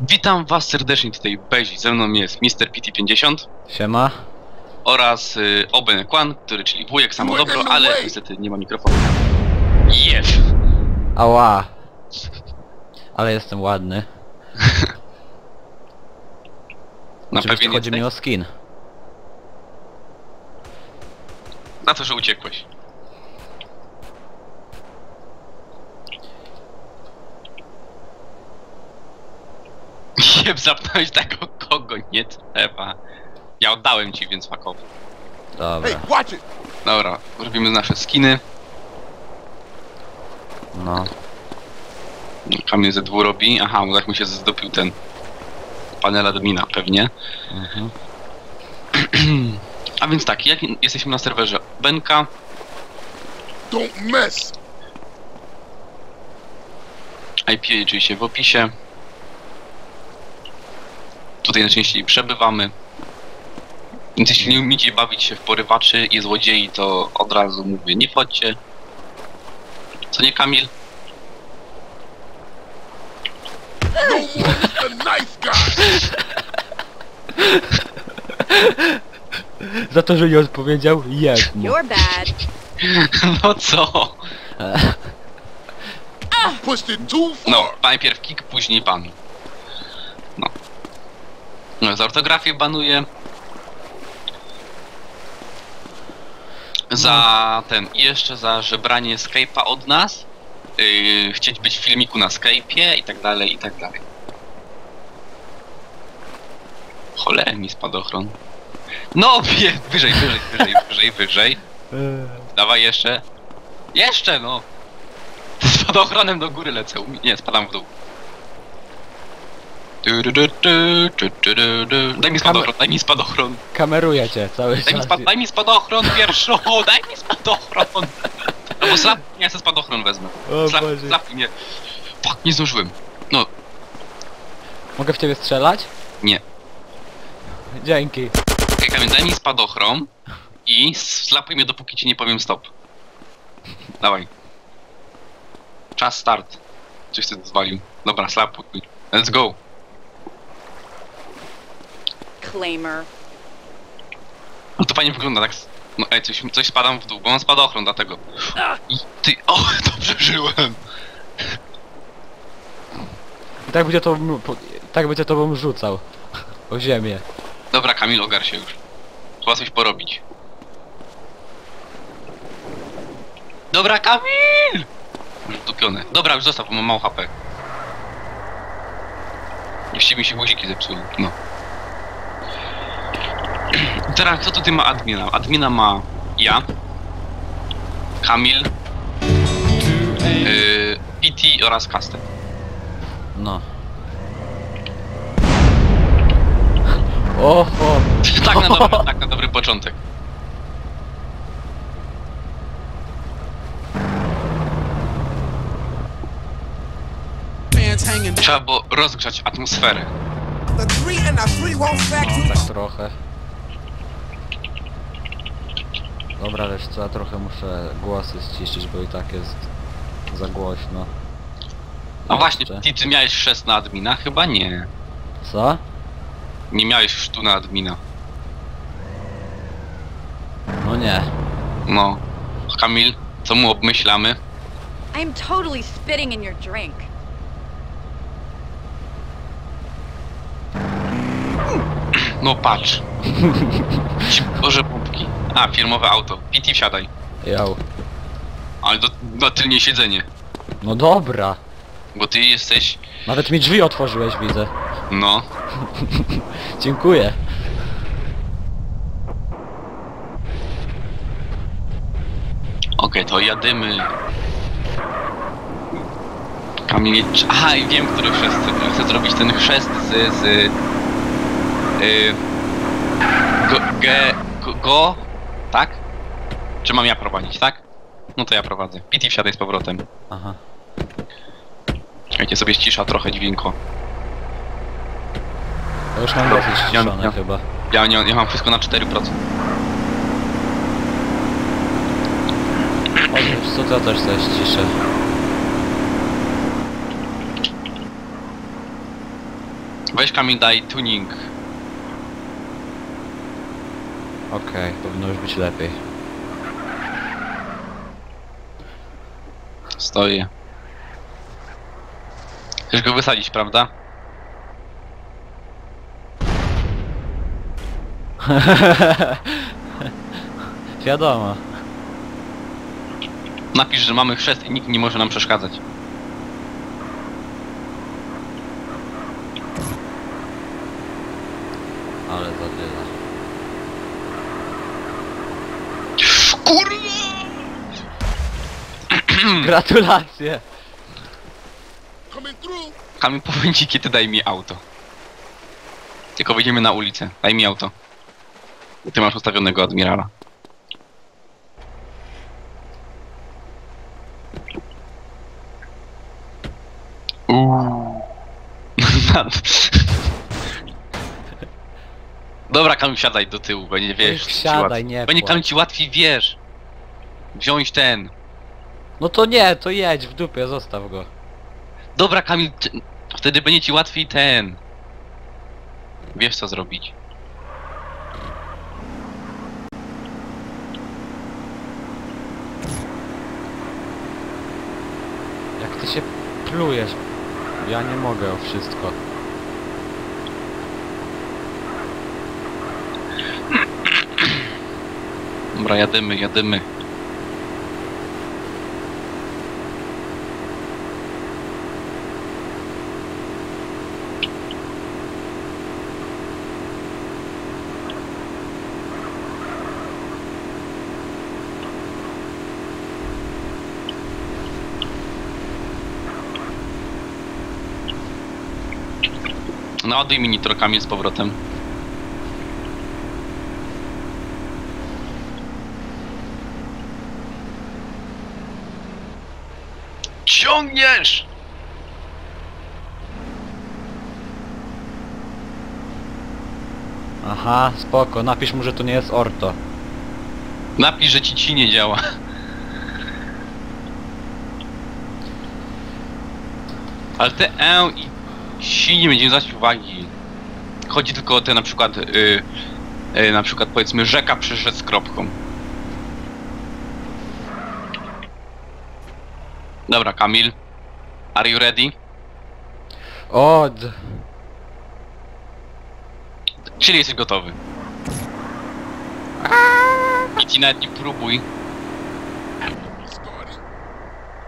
Witam was serdecznie tutaj Bezi. Ze mną jest Mr. PT50 Siema. oraz y, Oben Kwan, który czyli wujek samo dobro, ale niestety nie ma mikrofonu. Jef! Ała. Ale jestem ładny. Na Oczywiście pewno chodzi mi o skin. Na to, że uciekłeś. Jeb, zapnąłeś tego, kogo nie trzeba. Ja oddałem ci, więc fuck off. Dobra. Hey, watch it! Dobra, robimy nasze skiny. No. Kamil ze dwu robi. Aha, bo tak mu się zdopił ten panel admina pewnie. Mhm. A więc tak, jak jesteśmy na serwerze Benka, Don't mess! IP oczywiście w opisie. Tutaj najczęściej przebywamy. Więc jeśli nie umiecie bawić się w porywaczy i złodziei, to od razu mówię, nie wchodźcie. Co nie Kamil? No! Za to, że nie odpowiedział, jest mu. You're bad. No co? Pushed it too far! No, najpierw kick, później ban. No. No, za ortografię banuję. Za ten, i jeszcze za żebranie Skype'a od nas. Yy, chcieć być w filmiku na Skype'ie i tak dalej, i tak dalej. Cholera mi spadochron. No, wie, wyżej, wyżej, wyżej, wyżej, wyżej. Dawaj jeszcze. Jeszcze, no. Z spadochronem do góry lecę. Nie, spadam w dół. Du, du, du. Daj mi spadochron, daj mi spadochron. Kameruję cię cały Daj mi, czas. spa daj mi spadochron pierwszą, daj mi spadochron. No bo slap, ja sobie spadochron wezmę. O Slap, Boże. slap mnie. Fuck, nie zdążyłem. No, Mogę w ciebie strzelać? nie. Dzięki. Ej, Kamil, daj mi spadochron i slapuj mnie dopóki ci nie powiem stop. Dawaj. Czas start. Coś ty zwalił. Dobra, slapuj. Let's go. Claimer. No to fajnie wygląda, tak? No ej, coś, coś spadam w dół, bo mam spadochron dlatego. I ty, o, dobrze żyłem. I tak będzie to... Tak będzie tobą rzucał. O ziemię. Dobra, Kamil, ogar się już. Trzeba coś porobić. Dobra, Kamil! Już. Dobra, już zostaw, bo mam mało HP. Właściwie mi się guziki zepsuły, no. Teraz, kto tutaj ma admina? Admina ma ja, Kamil, yy, PT oraz Caster. No. Oho. tak, na dobry, tak na dobry początek. Trzeba było rozgrzać atmosferę. No, tak trochę. Dobra, wiesz co, ja trochę muszę głosy ściszyć, bo i tak jest za głośno. A właśnie, ty, ty miałeś chrzest na admina? Chyba nie. Co? Nie miałeś chrztu na admina. No nie. No. Kamil, co mu obmyślamy? I'm totally spitting in your drink. No patrz. Boże. A, firmowe auto. PT wsiadaj. Jał. Ale do, na tylnie siedzenie. No dobra. Bo ty jesteś... Nawet mi drzwi otworzyłeś, widzę. No. Dziękuję. Okej, to jadymy. Kamil nie... Aha, i wiem, który chrzest. Chcę zrobić ten chrzest z... z... Yy, go, ge, go, go... Tak? Czy mam ja prowadzić, tak? No to ja prowadzę. PT wsiadaj z powrotem. Aha. Czekajcie, sobie ścisza trochę dźwięko. To już mam dosyć Ja- ściszone ja- chyba. Ja, nie, ja mam wszystko na 4%. O, wiesz co, to ja też coś ściszę. Weź Kamil daj tuning. Okej, powinno już być lepiej. Stoję. Chcesz go wysadzić, prawda? Wiadomo. Napisz, że mamy chrzest i nikt nie może nam przeszkadzać. Ale zadyla. Gratulacje! Kamil, powiem ci, kiedy daj mi auto. Tylko wyjdziemy na ulicę. Daj mi auto. Bo Ty masz ustawionego admirala. Uuu. Dobra, Kamil, siadaj do tyłu, będzie wiesz. ci wsiadaj, łatwiej. nie Będzie. Kamil ci łatwiej wiesz. Wziąć ten. No to nie, to jedź w dupie, zostaw go. Dobra, Kamil, ty- wtedy będzie ci łatwiej ten. Wiesz co zrobić. Jak ty się plujesz? Ja nie mogę o wszystko. Dobra, jadymy, jadymy. Naładuj mi nitrokami z powrotem. Ciągniesz! Aha, spoko, napisz mu, że to nie jest orto. Napisz, że ci ci nie działa. Ale te e i si nie będziemy zwracać uwagi. Chodzi tylko o te na przykład, y, y, na przykład powiedzmy rzeka przyszedł z kropką. Dobra, Kamil. Are you ready? Od! Czyli jesteś gotowy. I ci nawet nie próbuj.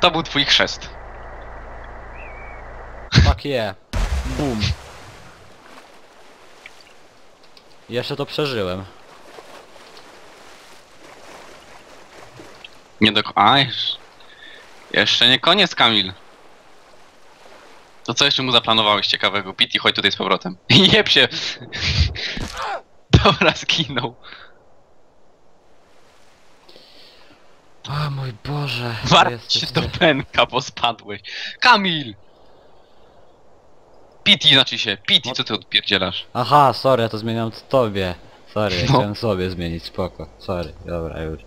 To był twój chrzest. Fuck yeah. Boom. Jeszcze to przeżyłem. Nie do... A, jeszcze... Jeszcze nie koniec, Kamil. To co jeszcze mu zaplanowałeś ciekawego? Pity, chodź tutaj z powrotem. Jeb się! Dobra, skinął. O mój Boże. Warć się do pęka, bo spadłeś. Kamil! Pity znaczy się. Pity, co ty odpierdzielasz? Aha, sorry, ja to zmieniam w tobie. Sorry, ja No. chciałem sobie zmienić, spoko. Sorry, dobra, już.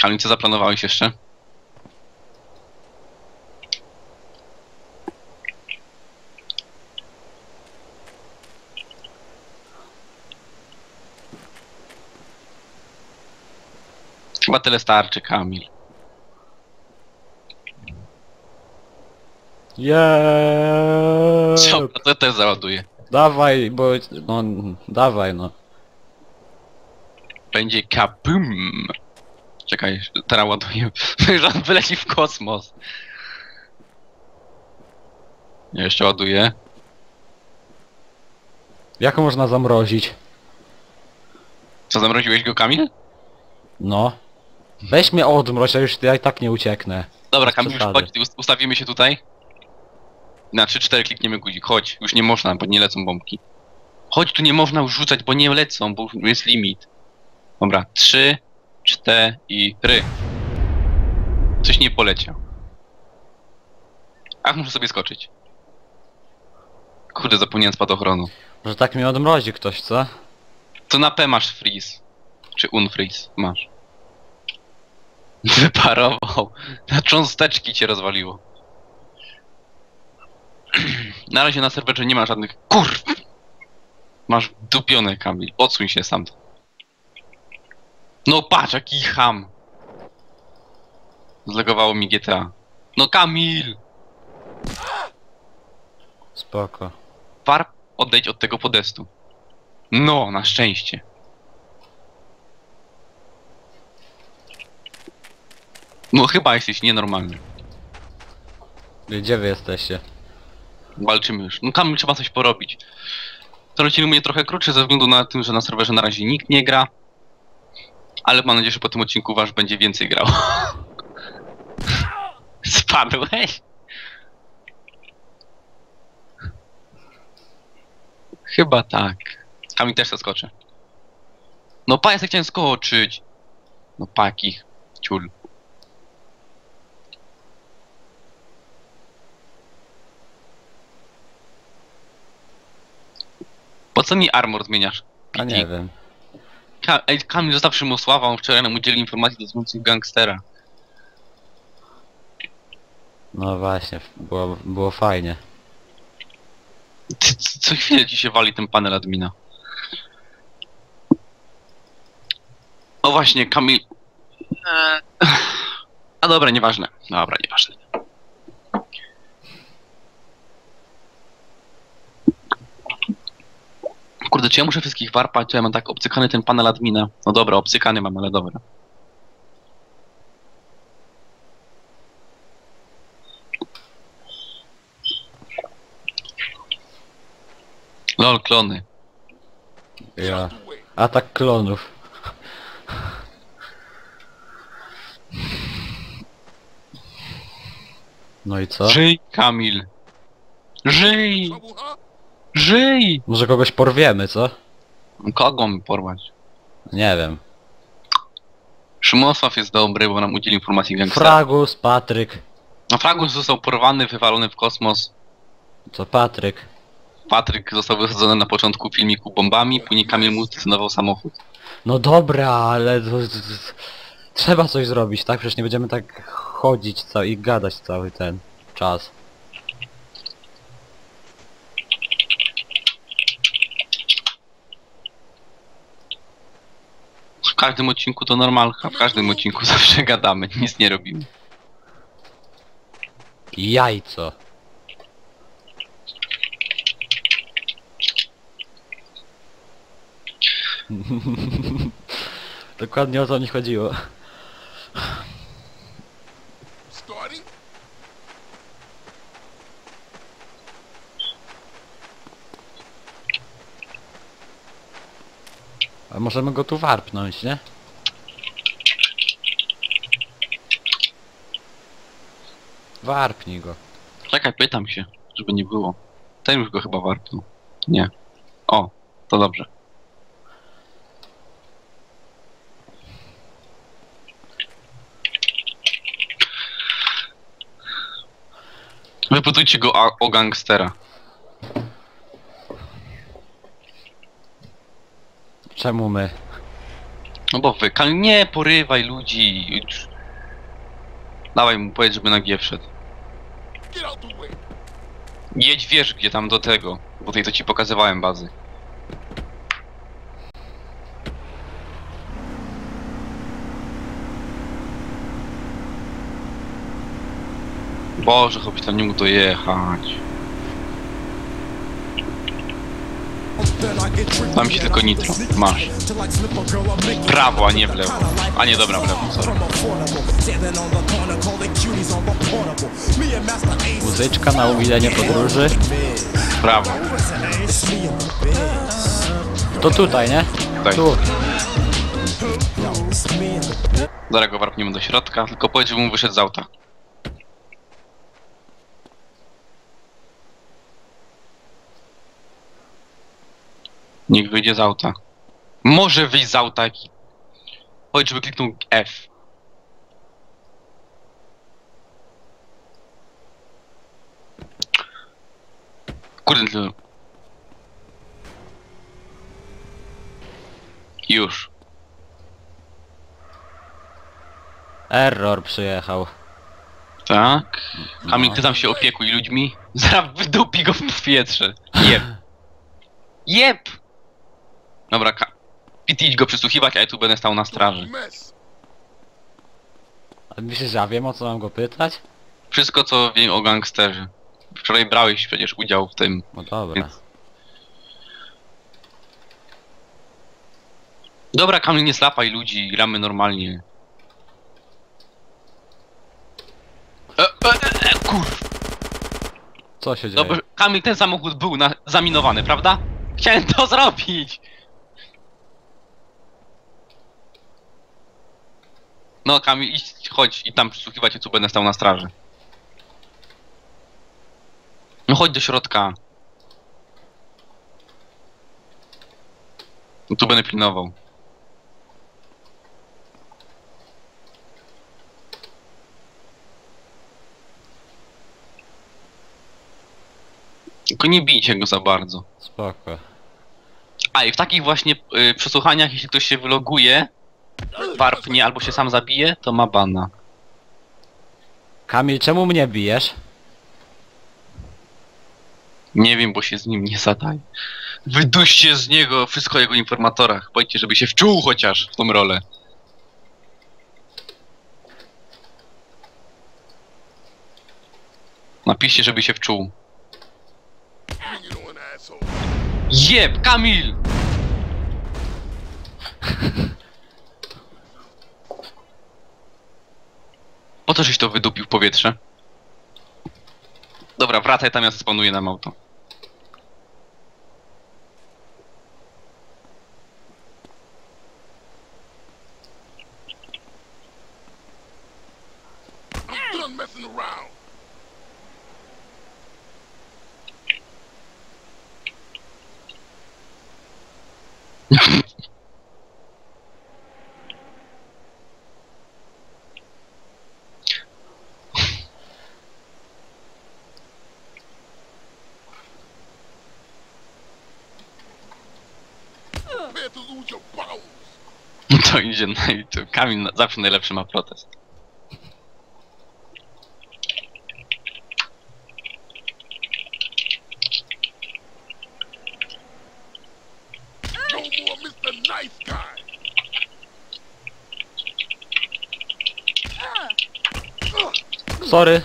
Kamil, co zaplanowałeś jeszcze? Chyba tyle starczy, Kamil. Jeeeeee! Dobra, to też załaduję. Dawaj, bo... No, dawaj no. Będzie kabum. Czekaj, teraz ładuję. Wyleci w kosmos. Ja jeszcze ładuję. Jak można zamrozić? Co, zamroziłeś go, Kamil? No. Weź mnie odmroź, a już ja i tak nie ucieknę. Dobra, Kamil, już chodź, us- ustawimy się tutaj. Na 3-4 klikniemy guzik. Chodź, już nie można, bo nie lecą bombki. Chodź, tu nie można już rzucać, bo nie lecą, bo jest limit. Dobra, 3, 4 i ry. Coś nie poleciał. Ach, muszę sobie skoczyć. Kurde, zapomniałem spadochronu. Że tak mnie odmrozi ktoś, co? To na P masz freeze. Czy unfreeze masz. Wyparował. Na cząsteczki cię rozwaliło. Na razie na serwerze nie ma żadnych... Kurw! Masz dupione, Kamil. Odsuń się sam. No patrz, jaki ham. Zlegowało mi GTA. No Kamil! Spoko. Warp, odejdź od tego podestu. No, na szczęście. No chyba jesteś nienormalny. Gdzie wy jesteście? Walczymy już. No Kamil, trzeba coś porobić. To odcinek mnie trochę krótszy ze względu na tym, że na serwerze na razie nikt nie gra. Ale mam nadzieję, że po tym odcinku wasz będzie więcej grał. Spadłeś? Chyba tak. Kamil też zaskoczy. No pa, ja chciałem skoczyć. No paki. Ciul. Po co mi armor zmieniasz? A nie wiem. Ka Ej, Kamil zostaw Szymosława, on wczoraj nam udzielił informacji dotyczących gangstera. No właśnie, było, było fajnie. Ty, c- co chwilę ci się wali ten panel admina. O właśnie, Kamil... Eee, A dobra, nieważne. Dobra, nieważne. Kurde, czy ja muszę wszystkich warpać? Czy ja mam tak obcykany ten panel admina? No dobra, obcykany mam, ale dobra. Lol, klony. Ja. Atak klonów. No i co? Żyj, Kamil. Żyj! Żyj! Może kogoś porwiemy, co? Kogo mi porwać? Nie wiem. Szymosław jest dobry, bo nam udzielił informacji gangstera. Fragus, Patryk. No Fragus został porwany, wywalony w kosmos. Co Patryk? Patryk został wysadzony na początku filmiku bombami, później Kamil mu zdecydował samochód. No dobra, ale... Trzeba coś zrobić, tak? Przecież nie będziemy tak chodzić i gadać cały ten czas. Każdym odcinku to normalka, w każdym odcinku zawsze gadamy, nic nie robimy. Jajco. Dokładnie o to mi chodziło. Możemy go tu warpnąć, nie? Warpnij go. Czekaj, pytam się, żeby nie było. Ten już go chyba warpnął. Nie. O, to dobrze. Wypytujcie go o, o gangstera. Czemu my? No bo wy, Kal- nie porywaj ludzi. Dawaj mu powiedz, żeby na G wszedł. Jedź wiesz gdzie tam do tego, bo tej to ci pokazywałem bazy. Boże, chłopie, tam nie mógł dojechać. Tam się tylko nitro. Masz. Prawo, a nie w lewo. A nie, dobra, w lewo, sorry. Muzyczka na umilenie podróży? Prawo. To tutaj, nie? Tutaj. Tu. Zaraz go warpniemy do środka, tylko powiedz, mu wyszedł z auta. Niech wyjdzie z auta. Może wyjść z auta. jaki- Powiedz, żeby kliknął F. Kurde, to- Już. Error przyjechał. Tak. Kamil, No. ty tam się opiekuj ludźmi. Zaraz wydupi go w powietrze. Jeb. Jeb! Dobra, ka... Idź go przysłuchiwać, a ja tu będę stał na straży. A myślisz, że ja wiem o co mam go pytać? Wszystko, co wiem o gangsterze. Wczoraj brałeś przecież udział w tym. No dobra. Więc- Dobra, Kamil, nie slapaj ludzi, gramy normalnie. E, e, e, e, kur... Co się dzieje? Dobra, Kamil, ten samochód był na, zaminowany, prawda? Chciałem to zrobić! No Kamil, idź, chodź i tam przysłuchiwać, ja tu będę stał na straży. No chodź do środka. No tu będę pilnował. Tylko nie bijcie go za bardzo. Spoko. A i w takich właśnie y, przesłuchaniach, jeśli ktoś się wyloguje, warpnie albo się sam zabije, to ma bana. Kamil, czemu mnie bijesz? Nie wiem, bo się z nim nie zadaje. Wyduście z niego wszystko o jego informatorach. Powiedzcie, żeby się wczuł chociaż w tą rolę. Napiszcie, żeby się wczuł. Jeb, Kamil! Po co żeś to wydupił w powietrze? Dobra, wracaj tam, ja spanuję nam auto. Idzie na YouTube. Kamil zawsze najlepszy ma protest. Sorry.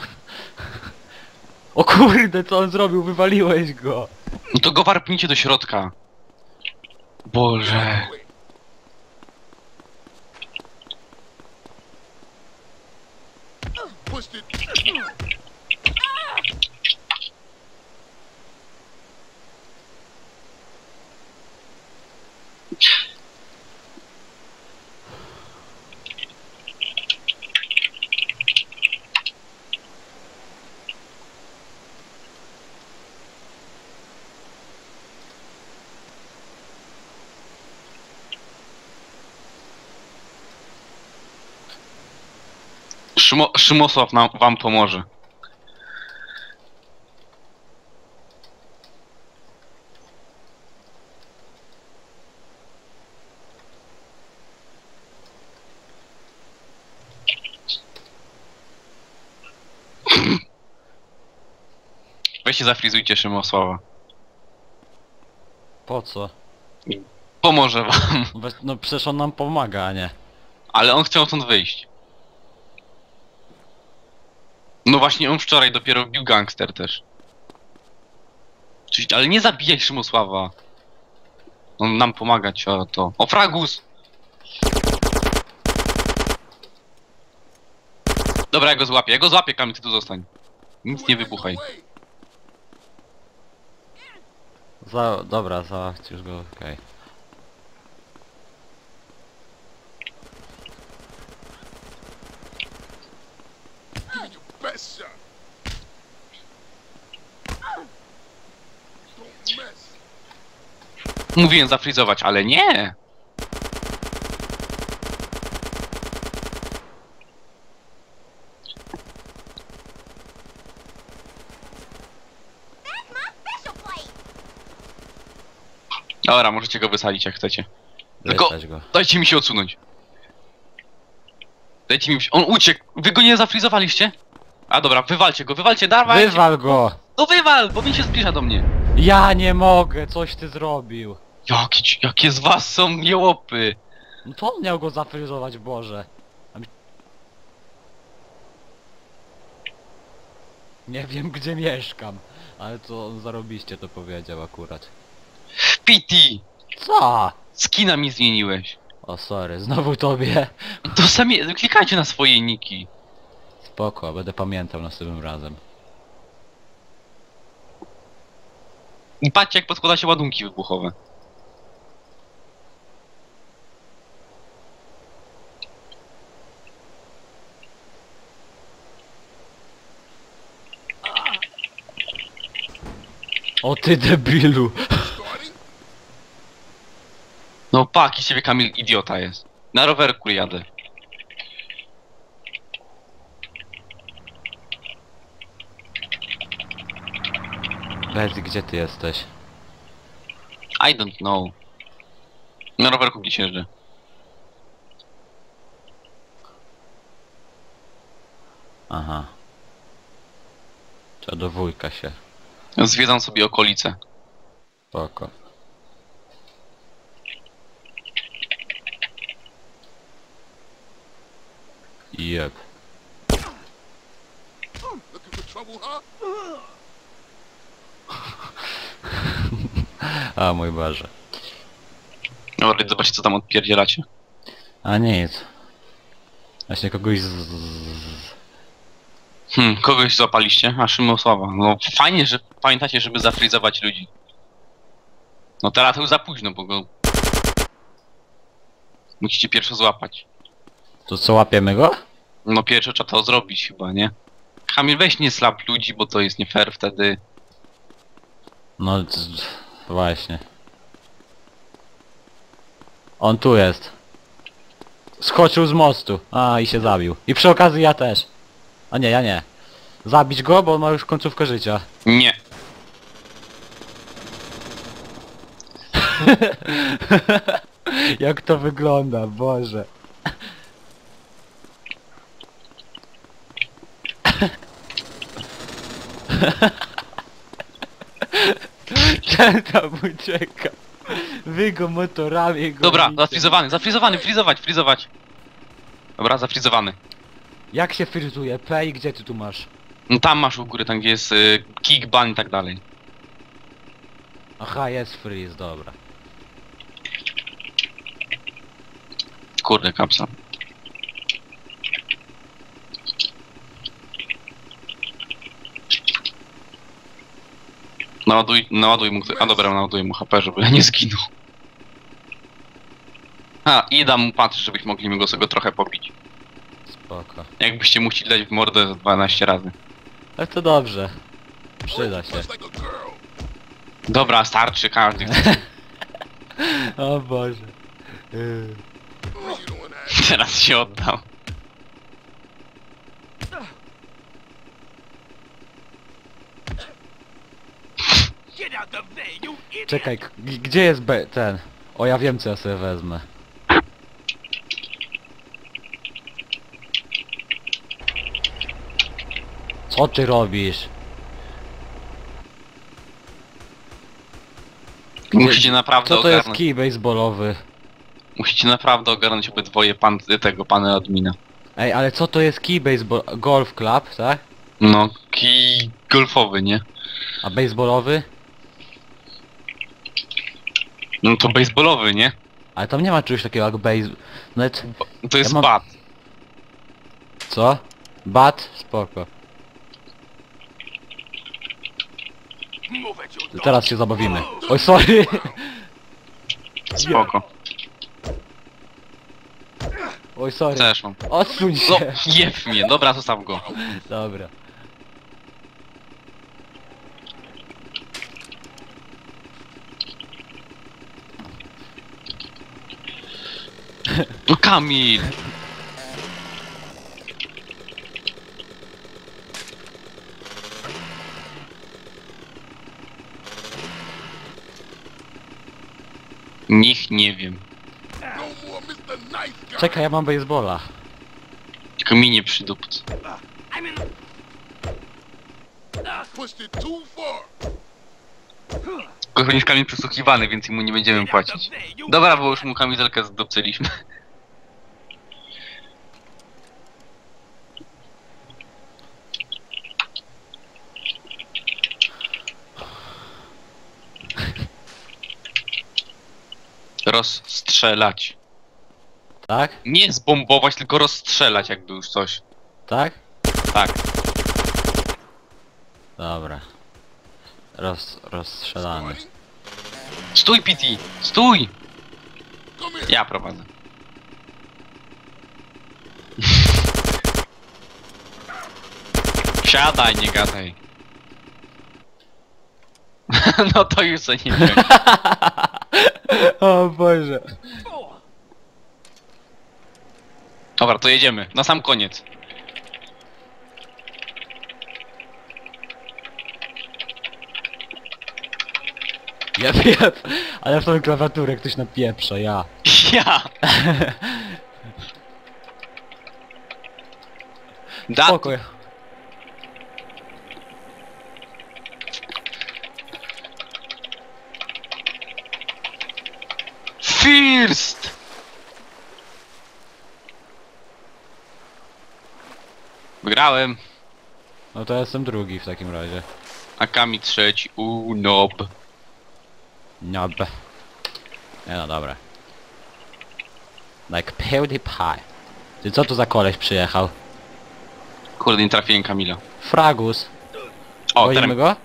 O kurde, co on zrobił? Wywaliłeś go. No to go warpnijcie do środka. Boże. Pushed it. Szymo, Szymosław nam, wam pomoże. Weźcie zafrizujcie Szymosława. Po co? Pomoże wam. No przecież on nam pomaga, a nie. Ale on chciał stąd wyjść. No właśnie, on wczoraj dopiero bił gangster też. Czyli, ale nie zabijaj Szymosława. On nam pomagać o to. O Fragus! Dobra, ja go złapię. Ja go złapię, Kamil, ty tu zostań. Nic nie wybuchaj. Za... Dobra, załatw już go, okej. Give mess. Mówiłem zafrizować, ale nie! Dobra, możecie go wysadzić jak chcecie. Tylko- go. Dajcie mi się odsunąć. Dajcie mi... On uciekł! Wy go nie zafrizowaliście? A dobra, wywalcie go, wywalcie, dawaj! Wywal go! No wywal, bo mi się zbliża do mnie. Ja nie mogę, coś ty zrobił. Jakie, ci- jakie z was są jełopy. No to on miał go zafryzować, Boże. A mi- Nie wiem gdzie mieszkam, ale to on zarobiście to powiedział akurat. Pity! Co? Skina mi zmieniłeś. O sorry, znowu tobie. To sami, klikajcie na swoje niki. Spoko, będę pamiętał następnym razem. I patrzcie jak podkłada się ładunki wybuchowe. O ty debilu! No pak, i ciebie Kamil idiota jest. Na rowerku jadę. Bez, gdzie ty jesteś? I don't know. Na rowerku gdzieś jeżdżę. Aha. Trzeba do wujka się. Zwiedzam sobie okolice. Spoko. Jeb. Looking for trouble, huh? A mój Boże. Dobra, zobaczcie co tam odpierdzielacie. A nic. Właśnie kogoś z... Hmm, kogoś złapaliście? A Szymosława. No fajnie, że pamiętacie, żeby zafrizować ludzi. No teraz to już za późno, bo go... Musicie pierwsze złapać. To co, łapiemy go? No pierwsze trzeba to zrobić chyba, nie? Kamil, weź nie slap ludzi, bo to jest nie fair wtedy. No właśnie. On tu jest. Skoczył z mostu. A i się zabił. I przy okazji ja też. A nie, ja nie. Zabić go, bo on ma już końcówkę życia. Nie. Jak to wygląda, Boże. Ten tam ucieka. Wy go motorami go Dobra, bicie. zafrizowany, zafrizowany, frizować, frizować. Dobra, zafrizowany. Jak się fryzuje? P i gdzie ty tu masz? No tam masz u góry, tam gdzie jest y, kick, ban i tak dalej. Aha, jest freeze, dobra. Kurde, kapsa. Naładuj, naładuj mu, a dobra, naładuj mu HP, żeby nie zginął. A, i dam mu patrz, żebyśmy mogli go sobie trochę pobić. Spoko. Jakbyście musieli dać w mordę 12 razy. Ale to dobrze. Przyda się. Dobra, starczy każdy. O Boże. That? Teraz się oddam. Czekaj, gdzie jest B ten? O, ja wiem co ja sobie wezmę. Co ty robisz? Musicie naprawdę Co to jest ogarnąć. kij baseballowy? Musicie naprawdę ogarnąć obydwoje pan, tego pana admina. Ej, ale co to jest kij baseball... Golf club, tak? No, kij golfowy, nie? A baseballowy? No to baseballowy, nie? Ale tam nie ma czegoś takiego jak base... Nawet... To jest Ja mam- bat. Co? Bat? Spoko. To Teraz się zabawimy. Oj, sorry! Spoko. Oj, sorry. Też mam. Odsuń No, się! jeb mnie, dobra, zostaw go. Dobra. No Kamil! Nich nie wiem. Czekaj, ja mam baseballa. Tylko mi nie przydupc. Far. Kochroniczkami przesłuchiwany, więc mu nie będziemy płacić. Dobra, bo już mu kamizelkę zdobcyliśmy. Rozstrzelać. Tak? Nie zbombować, tylko rozstrzelać jakby już coś. Tak? Tak. Dobra. Roz, rozstrzelany. Starting. Stój, PT! Stój! Ja prowadzę. Siadaj, nie gadaj. no to już nie wiem. o Boże. Dobra, to jedziemy. Na sam koniec. Jep, jep. Ale w tą klawiaturę ktoś napieprza, ja. Ja! Dat, Spokój. First! Wygrałem. No to ja jestem drugi w takim razie. A Kami trzeci. Uuu, nob. Nob. Nie no, dobra. Like PewDiePie. Ty co tu za koleś przyjechał? Kurde, nie trafiłem Kamila. Fragus. O, Gonimy teraz go?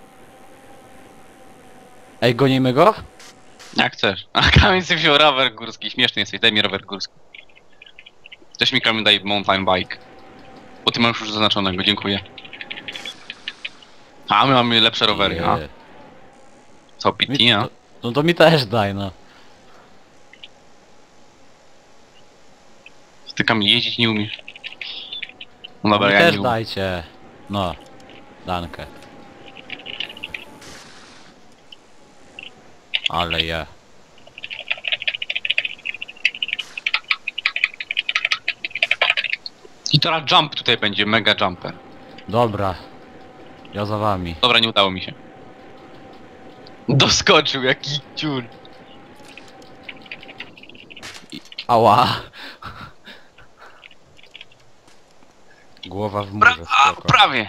Ej, gonimy go? Jak chcesz. A Kamil sobie wziął rower górski. Śmieszny jesteś, daj mi rower górski. Też mi Kamil daj mountain bike. Bo ty masz już zaznaczonego, dziękuję. A my mamy lepsze rowery, a? Co, Mi, no to mi też daj, no. Ty Kamil jeździć nie umiesz. No dobra, mi ja też nie umiem. dajcie. No. Dankę. Ale je. I teraz jump tutaj będzie, mega jumper. Dobra. Ja za wami. Dobra, nie udało mi się. Doskoczył, jaki ciul. Ała. Głowa w Pra murze, a, spoko. prawie.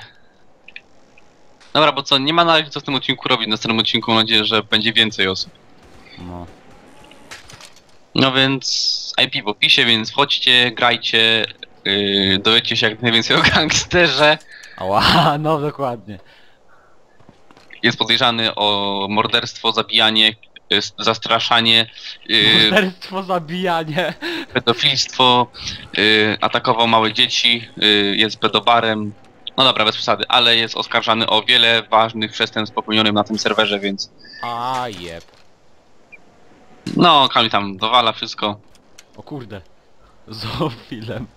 Dobra, bo co, nie ma na razie co w tym odcinku robić. Na następnym odcinku mam nadzieję, że będzie więcej osób. No. No więc IP w opisie, więc wchodźcie, grajcie, yy, dowiecie się jak najwięcej o gangsterze. Ała, no dokładnie. Jest podejrzany o morderstwo, zabijanie, yy, zastraszanie, yy, Morderstwo, zabijanie. pedofilstwo, yy, atakował małe dzieci, yy, jest pedobarem. No dobra, bez przesady, ale jest oskarżany o wiele ważnych przestępstw popełnionych na tym serwerze, więc A jeb. no, Kamil tam dowala wszystko. O kurde. Zoofilem.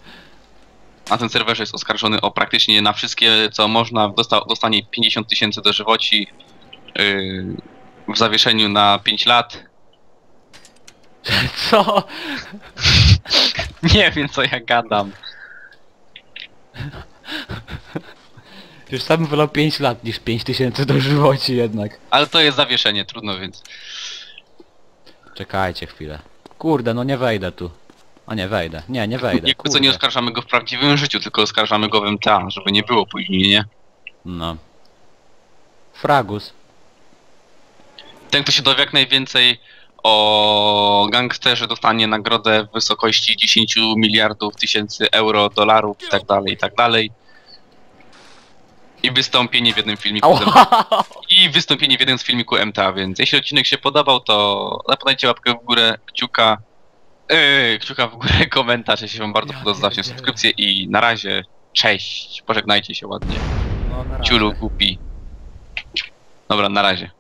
Na tym serwerze jest oskarżony o praktycznie na wszystkie, co można. Dosta dostanie 50 tysięcy dożywoci yy, w zawieszeniu na 5 lat. Co? Nie wiem, co ja gadam. Już sam wolał 5 lat niż 5 tysięcy do żywoci jednak. Ale to jest zawieszenie, trudno więc. Czekajcie chwilę. Kurde, no nie wejdę tu. A nie wejdę. Nie, nie wejdę. Jakby co nie kurde. oskarżamy go w prawdziwym życiu, tylko oskarżamy go w MTA, żeby nie było później, nie? No. Fragus. Ten, kto się dowie jak najwięcej o gangsterze, dostanie nagrodę w wysokości 10 miliardów tysięcy euro, dolarów i tak dalej, i tak dalej. I wystąpienie w jednym filmiku. Ała! I wystąpienie w jednym z filmiku MTA, więc jeśli odcinek się podobał, to podajcie łapkę w górę, kciuka, yy, kciuka w górę, komentarz, jeśli wam bardzo Ja podoba, zostawcie subskrypcję i na razie, cześć, pożegnajcie się ładnie. No, na razie. Ciulu, głupi. Dobra, na razie.